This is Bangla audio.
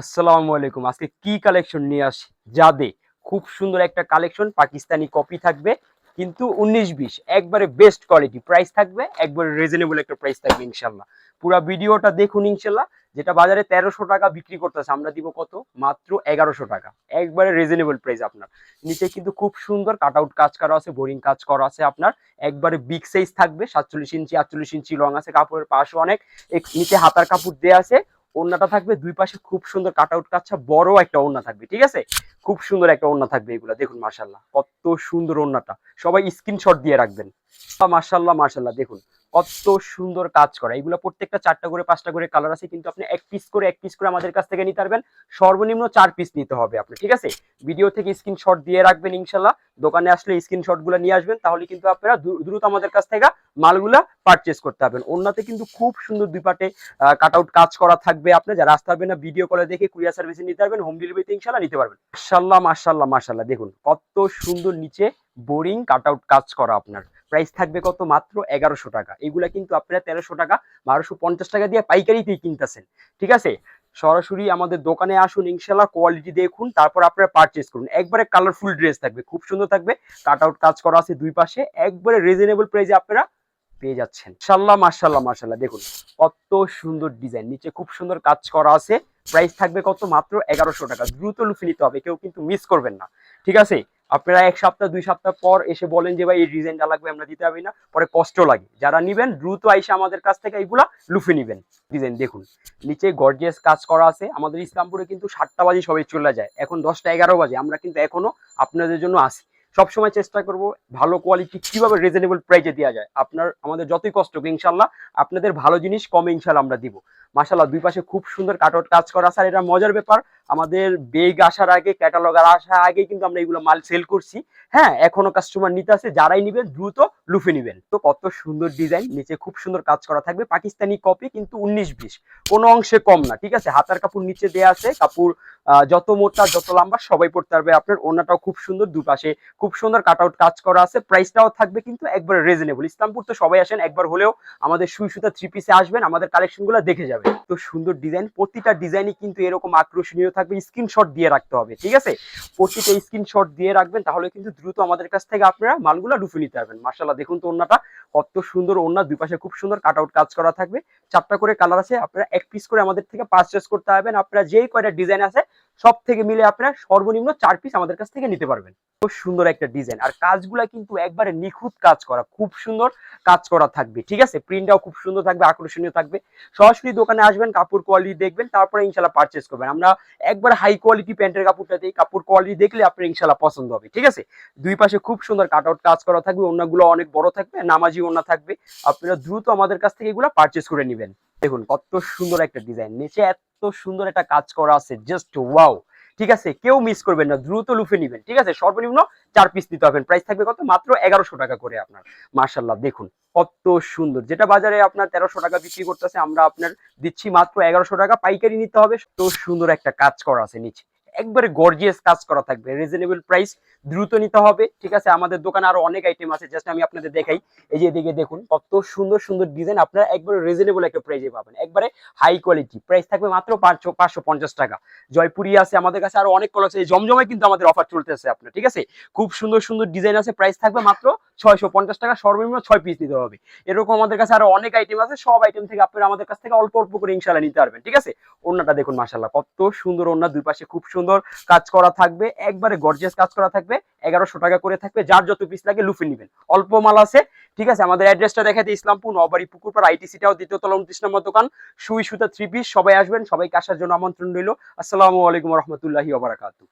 আসসালামু আলাইকুম। আজকে কি কালেকশন নিয়ে আসি? যাদে। খুব সুন্দর একটা কালেকশন পাকিস্তানি কপি থাকবে, কিন্তু উনিশ বিশ, একবারে বেস্ট কোয়ালিটি প্রাইস থাকবে, একবারে রিজনেবল একটা প্রাইস থাকবে ইনশাল্লাহ। পুরো ভিডিওটা দেখুন ইনশাল্লাহ, যেটা বাজারে তেরোশো টাকা বিক্রি করতেছে, আমরা দিব কত? মাত্র এগারোশো টাকা। একবারে রিজনেবল প্রাইস আপনার। নিচে কিন্তু খুব সুন্দর কাট আউট কাজ করা আছে বোরিং কাজ করা আছে আপনার। একবারে বিগ সাইজ থাকবে, সাতচল্লিশ ইঞ্চি, আটচল্লিশ ইঞ্চি রং আছে, কাপড়ের পাশে অনেক। নিচে হাতার কাপড় দেওয়া আছে ওড়নাটা থাকবে, দুই পাশে খুব সুন্দর কাট আউট কাচ্ছা, বড় একটা ওড়না থাকবে, ঠিক আছে? খুব সুন্দর একটা ওড়না থাকবে এগুলা, দেখুন মার্শাল্লাহ কত সুন্দর ওড়নাটা। সবাই স্ক্রিনশট দিয়ে রাখবেন। মার্শাল্লাহ মার্শাল্লাহ দেখুন। কত সুন্দর কাজ করা। এগুলো প্রত্যেকটা চারটা করে, পাঁচটা করে কালার আছে, কিন্তু আপনি এক পিস করে, এক পিস করে আমাদের কাছ থেকে নিতে পারবেন। সর্বনিম্ন চার পিস নিতে হবে আপনি, ঠিক আছে? ভিডিও থেকে স্ক্রিনশট দিয়ে রাখবেন ইনশাল্লাহ। দোকানে আসলে স্ক্রিনশটগুলো নিয়ে আসবেন, তাহলে কিন্তু আপনারা দ্রুত আমাদের কাছ থেকে মালগুলা পারচেস করতে পারবেন। অন্যতে কিন্তু খুব সুন্দর দুই পাটে কাট আউট কাজ করা থাকবে আপনি। যারা আসতে পারবেন না ভিডিও কলে দেখে কুরিয়ার সার্ভিসে নিতে পারবেন হোম ডেলিভারিতে ইনশাল্লাহ নিতে পারবেন। মাশাল্লাহ মাশাল্লাহ মাশাল্লাহ। দেখুন, কত সুন্দর নিচে বোরিং কাট আউট কাজ করা আপনার। প্রাইস থাকবে কত? মাত্র এগারোশো টাকা। এগুলা কিন্তু আপনারা তেরোশো টাকা, বারোশো পঞ্চাশ টাকা দিয়ে পাইকারিতেই কিনতেছেন। ঠিক আছে? সরাসরি আমাদের দোকানে আসুন, ইনশাল্লাহ কোয়ালিটি দেখুন, তারপর আপনারা পারচেস করুন। একবারে কালারফুল ড্রেস থাকবে, খুব সুন্দর থাকবে। কাট আউট কাজ করা আছে দুই পাশে। একবারে রিজনেবল প্রাইসে আপনারা পেয়ে যাচ্ছেন। মাশাল্লাহ মাশাল্লাহ মাশাল্লাহ দেখুন কত সুন্দর ডিজাইন নিচে খুব সুন্দর কাজ করা আছে। প্রাইস থাকবে কত? মাত্র এগারোশো টাকা। দ্রুত লুফে নিতে হবে, কেউ কিন্তু মিস করবেন না। ঠিক আছে? আপনারা এক সপ্তাহ, দুই সপ্তাহ পর এসে বলেন যে, ভাই, এই ডিজাইনটা লাগবে, আমরা দিতে পারি না। পরে কষ্ট লাগে। যারা নিবেন, দ্রুত আইসা আমাদের কাছ থেকে এইগুলা লুফে নিবেন। ডিজাইন দেখুন। নিচে গর্জিয়াস কাজ করা আছে। আমাদের ইসলামপুরে কিন্তু সাতটা বাজে সবাই চলে যায়। এখন দশটা, এগারো বাজে। আমরা কিন্তু এখনও আপনাদের জন্য আসি। সবসময় চেষ্টা করব ভালো কোয়ালিটি কীভাবে রিজনেবল প্রাইসে দেওয়া যায়। আপনার, আমাদের যতই কষ্ট হোক ইনশাল্লাহ আপনাদের ভালো জিনিস কমে ইনশাল্লাহ আমরা দিব। মাশাল্লাহ দুই পাশে খুব সুন্দর কাটআউট কাজ করা আর এটা মজার ব্যাপার, আমাদের বেগ আসার আগে ক্যাটালগার আসার আগে কিন্তু আমরা এগুলো মাল সেল করছি। হ্যাঁ এখনও কাস্টমার নিতে আছে, যারাই নিবেন দ্রুত লুফে নিবেন। তো কত সুন্দর ডিজাইন নিচে খুব সুন্দর কাজ করা থাকবে, পাকিস্তানি কপি কিন্তু উনিশ বিশ। কোনো অংশে কম না, ঠিক আছে? হাতার কাপড় নিচে দেয়া আছে, কাপড় যত মোটা, যত লম্বা, সবাই পড়তে পারবে আপনার। ওনাটাও খুব সুন্দর, দুপাশে খুব সুন্দর কাট আউট কাজ করা আছে। প্রাইসটাও থাকবে কিন্তু একবার রিজনেবল ইসলামপুর তো সবাই আসেন, একবার হলেও আমাদের সুই সুতা থ্রি পিসে আসবেন, আমাদের কালেকশনগুলো দেখে যাবেন। তো সুন্দর ডিজাইন প্রতিটা ডিজাইনই কিন্তু এরকম আকর্ষণীয় থাকবে স্ক্রিনশট দিয়ে রাখতে হবে, ঠিক আছে? প্রতিটা স্ক্রিনশট দিয়ে রাখবেন, তাহলে কিন্তু দ্রুত আমাদের কাছ থেকে আপনারা মালগুলো লুফে নিতে পারবেন। মার্শাল্লাহ দেখুন তো ওন্নাটা কত সুন্দর ওন্না দুই পাশে খুব সুন্দর কাট আউট কাজ করা থাকবে। চারটা করে কালার আছে, আপনারা এক পিস করে আমাদের থেকে পারচেস করতে পারবেন, আপনারা যেই কয়টা ডিজাইন আছে সব থেকে মিলে আপনারা সর্বনিম্ন চার পিস আমাদের কাছ থেকে নিতে পারবেন। খুব সুন্দর একটা ডিজাইন আর কাজগুলা কিন্তু একবারে নিখুঁত কাজ করা, খুব সুন্দর কাজ করা থাকবে, ঠিক আছে? প্রিন্টটাও খুব সুন্দর থাকবে, আকর্ষণীয় থাকবে। সরাসরি দোকানে আসবেন, কাপড় কোয়ালিটি দেখবেন, তারপরে ইনশাল্লাহ পারচেস করবেন। আমরা একবার হাই কোয়ালিটি প্যান্টের কাপড়টা দিই, কাপড় কোয়ালিটি দেখলে আপনার ইনশাল্লাহ পছন্দ হবে, ঠিক আছে? দুই পাশে খুব সুন্দর কাট আউট কাজ করা থাকবে ওনাগুলো অনেক বড় থাকবে, নামাজি ওনা থাকবে। আপনারা দ্রুত আমাদের কাছ থেকে এগুলো পারচেস করে নেবেন। দেখুন কত সুন্দর একটা ডিজাইন নিচে এত সুন্দর একটা কাজ করা আছে জাস্ট ওয়াও ঠিক আছে? কেউ মিস করবেন না, দ্রুত লুফে নেবেন, ঠিক আছে? সর্বনিম্ন চার পিস দিতে হবেন প্রাইস থাকবে কত? মাত্র এগারোশো টাকা করে আপনার। মার্শাল্লাহ দেখুন কত সুন্দর। যেটা বাজারে আপনার তেরোশো টাকা বিক্রি করতেছে, আমরা আপনার দিচ্ছি মাত্র এগারোশো টাকা। পাইকারি নিতে হবে। তো সুন্দর একটা কাজ করা আছে নিচে। একবারে গর্জিয়াস কাজ করা থাকবে। রিজনেবল প্রাইস দ্রুত নিতে হবে। ঠিক আছে? আমাদের দোকানে আরও অনেক আইটেম আছে। জাস্ট আমি আপনাদের দেখাই। এই যে এদিকে দেখুন, কত সুন্দর সুন্দর ডিজাইন আপনারা একবারে রিজনেবল একটা প্রাইসে পাবেন। একবারে হাই কোয়ালিটি প্রাইস থাকবে মাত্র পাঁচশো পাঁচশো পঞ্চাশ টাকা। জয়পুরি আছে আমাদের কাছে, আরও অনেক কল আছে। এই জমজমে কিন্তু আমাদের অফার চলতেছে আপনার। ঠিক আছে? খুব সুন্দর সুন্দর ডিজাইন আছে। প্রাইস থাকবে মাত্র ছয়শো পঞ্চাশ টাকা সর্বনিম্ন ছয় পিস নিতে হবে। এরকম আমাদের কাছে আরও অনেক আইটেম আছে, সব আইটেম থেকে আপনারা আমাদের কাছ থেকে অল্প অল্প করে ইনশাল্লাহ নিতে পারবেন, ঠিক আছে? ওড়নাটা দেখুন মাসাল্লাহ কত সুন্দর ওড়না দুই পাশে খুব সুন্দর কাজ করা থাকবে, একবারে গর্জিয়াস কাজ করা থাকবে, এগারোশো টাকা করে থাকবে, যার যত পিস লাগে লুফে নিবেন। অল্প মাল আছে, ঠিক আছে? আমাদের অ্যাড্রেসটা দেখাতে ইসলামপুর নবাড়ি পুকুরপাড় আইটিসিটাও দ্বিতীয় তলা উনত্রিশ নম্বর দোকান, সুই সুতা থ্রি পিস সবাই আসবেন, সবাইকে আসার জন্য আমন্ত্রণ রইল। আসসালামু আলাইকুম রহমতুল্লাহি ওবরাকাতু